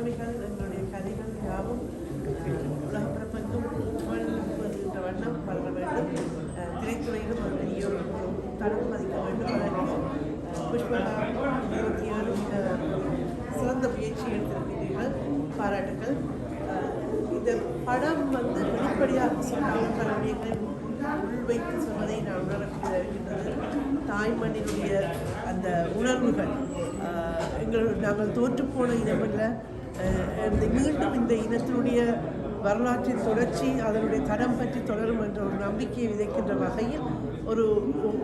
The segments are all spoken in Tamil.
கடமைகள் எங்களுடைய கதைகள் யாவும் உலக பிரபத்தும் புகழ்ந்த வண்ணம் வளர வேண்டும் திரைத்துறையிலும் ஒரு பெரிய தடம் மதிக்க வேண்டும் அதற்கு புஷ்பலா இருபத்தி ஏழு சிறந்த முயற்சி எடுத்திருக்கிறீர்கள் பாராட்டுகள் இந்த படம் வந்து வெளிப்படையாக சொன்னாலும் பல விடயங்கள் உள்வைத்து சொன்னதை நான் உணரக்கூடியது தாய்மண்ணினுடைய அந்த உணர்வுகள் எங்கள் நாங்கள் தோற்று போன இடமில்லை மீண்டும் இந்த இனத்தினுடைய வரலாற்றின் தொடர்ச்சி அதனுடைய தரம் பற்றி தொடரும் என்ற ஒரு நம்பிக்கையை விதைக்கின்ற வகையில் ஒரு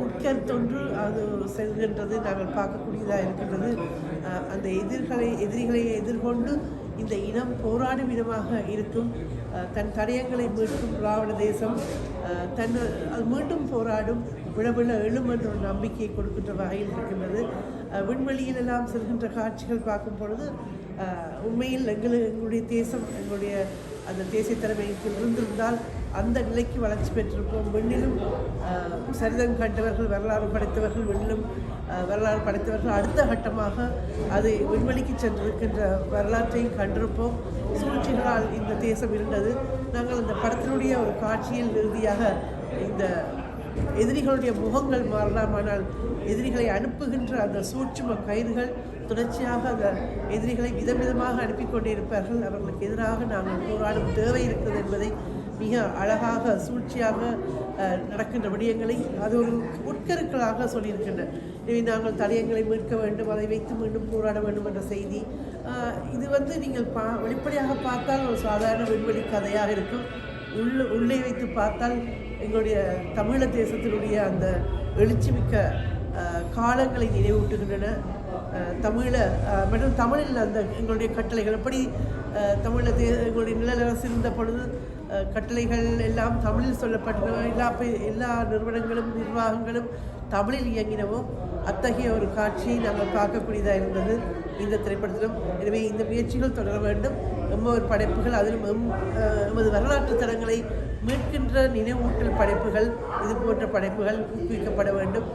உட்கருத்தொன்று அது செல்கின்றது நாங்கள் பார்க்கக்கூடியதாக இருக்கின்றது. அந்த எதிர்களை எதிரிகளை எதிர்கொண்டு இந்த இனம் போராடும் இனமாக இருக்கும். தன் தடயங்களை மீட்கும் திராவிட தேசம் தன் அது மீண்டும் போராடும் விழவிழ எழும் என்ற ஒரு நம்பிக்கையை கொடுக்கின்ற வகையில் இருக்கின்றது. விண்வெளியில் எல்லாம் செல்கின்ற காட்சிகள் பார்க்கும் பொழுது உண்மையில் எங்கள் எங்களுடைய தேசம் எங்களுடைய அந்த தேசிய திறமைக்கு இருந்திருந்தால் அந்த நிலைக்கு வளர்ச்சி பெற்றிருப்போம். விண்ணிலும் சரிதம் கண்டவர்கள் வரலாறு படைத்தவர்கள் விண்ணிலும் வரலாறு படைத்தவர்கள் அடுத்த கட்டமாக அது விண்வெளிக்கு சென்றிருக்கின்ற வரலாற்றையும் கண்டிருப்போம். சூழ்ச்சிகளால் இந்த தேசம் இருந்தது. நாங்கள் அந்த படத்தினுடைய ஒரு காட்சியில் இறுதியாக இந்த எதிரிகளுடைய முகங்கள் மாறலாம். ஆனால் எதிரிகளை அனுப்புகின்ற அந்த சூட்சும கயிறுகள் தொடர்ச்சியாக அந்த எதிரிகளை விதவிதமாக அனுப்பி கொண்டிருப்பார்கள் அவர்களுக்கு எதிராக நாங்கள் போராடும் தேவை இருக்கிறது என்பதை மிக அழகாக சூழ்ச்சியாக நடக்கின்ற விடயங்களை அது ஒரு உட்கருக்களாக சொல்லியிருக்கின்றன. எனவே நாங்கள் தடயங்களை மீட்க வேண்டும் அதை வைத்து மீண்டும் போராட வேண்டும் என்ற செய்தி. இது வந்து நீங்கள் பா வெளிப்படையாக பார்த்தால் ஒரு சாதாரண விண்வெளி கதையாக இருக்கும். உள்ள உள்ளே வைத்து பார்த்தால் எங்களுடைய தமிழ தேசத்தினுடைய அந்த எழுச்சிமிக்க காலங்களை நினைவூட்டுகின்றன. தமிழ மற்றும் தமிழில் அந்த எங்களுடைய கட்டளைகள். எப்படி தமிழ தே எங்களுடைய நிலநரசு இருந்த பொழுது கட்டளைகள் எல்லாம் தமிழில் சொல்லப்பட்டன. எல்லா பே- எல்லா நிறுவனங்களும் நிர்வாகங்களும் தமிழில் இயங்கினவோ அத்தகைய ஒரு காட்சியை நாங்கள் பார்க்கக்கூடியதாக இருந்தது. இந்த திரைப்படத்திலும். எனவே இந்த முயற்சிகள் தொடர வேண்டும். எம்மொரு படைப்புகள் அதிலும் எம் எமது வரலாற்று தடங்களை மீட்கின்ற நினைவூட்டல் படைப்புகள் இது போன்ற படைப்புகள் ஊக்குவிக்கப்பட வேண்டும்.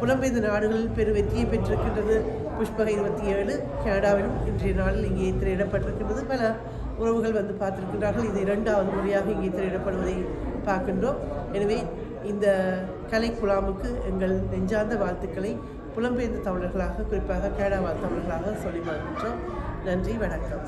புலம்பெய்த நாடுகளில் பெரு வெற்றியை பெற்றிருக்கின்றது புஷ்பக இருபத்தி ஏழு. கனடாவிலும் இன்றைய நாளில் இங்கே திரையிடப்பட்டிருக்கின்றது. பல உறவுகள் வந்து பார்த்திருக்கின்றார்கள். இது இரண்டாவது முறையாக இங்கே திரையிடப்படுவதை பார்க்கின்றோம். எனவே இந்த கலை குழாமுக்கு எங்கள் நெஞ்சார்ந்த வாழ்த்துக்களை புலம்பெயர்ந்த தமிழர்களாக குறிப்பாக கனடா தமிழர்களாக சொல்லி வாழ்கின்றோம் நன்றி வணக்கம்.